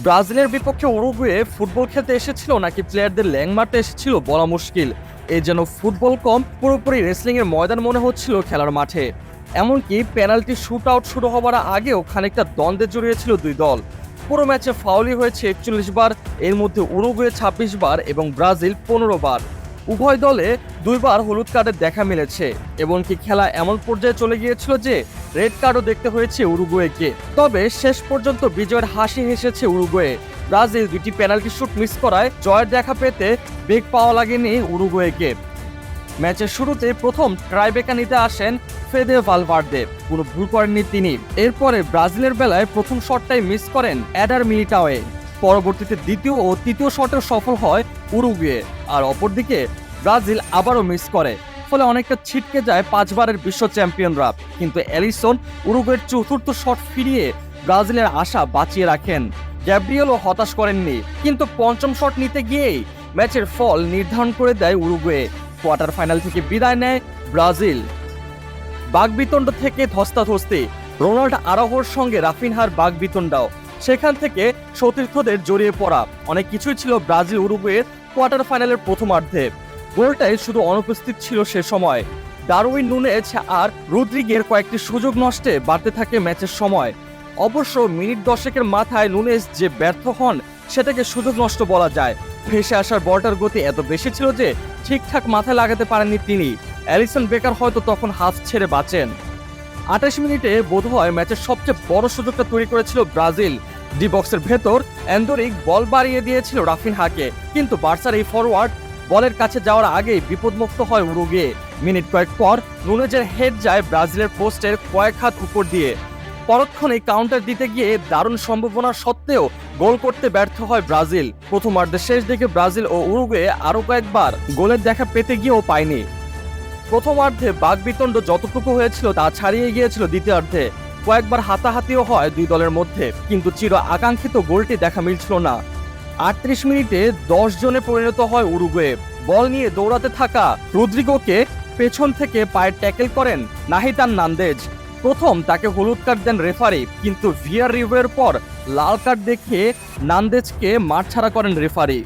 ব্রাজিলের বিপক্ষে Uruguay football খেলতে এসেছিল নাকি প্লেয়ারদের ল্যাং মারতে এসেছিল বলা মুশকিল। এ যেন ফুটবল কম, পুরোপুরি রেসলিংয়ের ময়দান মনে হচ্ছিল খেলার মাঠে। এমনকি পেনাল্টি শুট আউট শুরু হবার আগেও খানিকটা দ্বন্দ্বে জড়িয়েছিল দুই দল। পুরো ম্যাচে ফাউলি হয়েছে একচল্লিশ বার, এর মধ্যে উরুগুয়ে ছাব্বিশ বার এবং ব্রাজিল পনেরো বার। উভয় দলে দুইবার হলুদ কার্ডের দেখা মিলেছে, এমনকি খেলা এমন পর্যায়ে চলে গিয়েছিল যে রেড কার্ডও দেখতে হয়েছে উরুগুয়েকে। তবে শেষ পর্যন্ত বিজয়ের হাসি হেসেছে উরুগুয়ে। ব্রাজিল দুটি পেনাল্টি শুট মিস করায় জয়ের দেখা পেতে বেগ পাওয়া লাগেনি উরুগুয়েকে। ম্যাচের শুরুতে প্রথম ট্রাইবেকা নিতে আসেন ফেদে ভালভার্দে, কোনো ভুল করেননি তিনি। এরপরে ব্রাজিলের বেলায় প্রথম শটটাই মিস করেন অ্যাডার মিলিটাওয়ে। পরবর্তীতে দ্বিতীয় ও তৃতীয় শটে সফল হয় উরুগুয়ে। আর অপরদিকে ব্রাজিল আবারও মিস করে, ফলে অনেকটা ছিটকে যায় পাঁচবারের বিশ্ব চ্যাম্পিয়নরা। কিন্তু অ্যালিসন উরুগুয়ের চতুর্থ শট ফিরিয়ে ব্রাজিলের আশা বাঁচিয়ে রাখেন। গ্যাব্রিয়েলও হতাশ করেননি, কিন্তু পঞ্চম শট নিতে গিয়েই ম্যাচের ফল নির্ধারণ করে দেয় উরুগুয়ে। কোয়ার্টার ফাইনাল থেকে বিদায় নেয় ব্রাজিল। বাগবিতণ্ড থেকে ধস্তাধস্তি। রোনাল্ড আরাহোর সঙ্গে রাফিনহার বাগবিতণ্ডাও। সেখান থেকে সতীর্থদের জড়িয়ে পড়া। অনেক কিছুই ছিল ব্রাজিল উরুগুয়ের কোয়ার্টার ফাইনালের প্রথমার্ধে। গোলটাই শুধু অনুপস্থিত ছিল সে সময়। ডারউইন নুনেজ আর রুদ্রিগের কয়েকটি সুযোগ নষ্টে বাড়তে থাকে ম্যাচের সময়। অবশ্য মিনিট দশেকের মাথায় নুনেজ যে ব্যর্থ হন, সেটাকে সুযোগ নষ্ট বলা যায়। ভেসে আসার বলটার গতি এত বেশি ছিল যে ঠিকঠাক মাথায় লাগাতে পারেননি তিনি। অ্যালিসন বেকার হয়তো তখন হাফ ছেড়ে বাঁচেন। আঠাশ মিনিটে বোধহয় ম্যাচের সবচেয়ে বড় সুযোগটা তৈরি করেছিল ব্রাজিল। ডি বক্সের ভেতর অ্যান্ডোরিক বল বাড়িয়ে দিয়েছিল রাফিন হাকে কিন্তু বার্সার এই ফরওয়ার্ড বলের কাছে যাওয়ার আগেই বিপদমুক্ত হয় উরুগে মিনিট কয়েক পর নুনেজের হেড যায় ব্রাজিলের পোস্টের কয়েক হাত উপর দিয়ে। পরক্ষণে কাউন্টার দিতে গিয়ে দারুণ সম্ভাবনা সত্ত্বেও গোল করতে ব্যর্থ হয় ব্রাজিল। প্রথমার্ধের শেষ দিকে ব্রাজিল ও উরুগুয়ে আরও কয়েকবার গোলের দেখা পেতে গিয়েও পায়নি। প্রথমার্ধে বাগবিতণ্ড যতটুকু হয়েছিল তা ছাড়িয়ে গিয়েছিল দ্বিতীয়ার্ধে। কয়েকবার হাতাহাতিও হয় দুই দলের মধ্যে, কিন্তু চির আকাঙ্ক্ষিত গোলটি দেখা মিলছিল না। আটত্রিশ মিনিটে দশ জনে পরিণত হয় উরুগুয়ে। বল নিয়ে দৌড়াতে থাকা রুদ্রিগোকে পেছন থেকে পায়ের ট্যাকেল করেন নাহিতান নান্দেজ। প্রথম তাকে হলুদ কার্ড দেন রেফারি, কিন্তু ভিয়ার রিভিউয়ের পর লাল কার্ড দেখে নান্দেজকে মাঠ ছাড়া করেন রেফারি।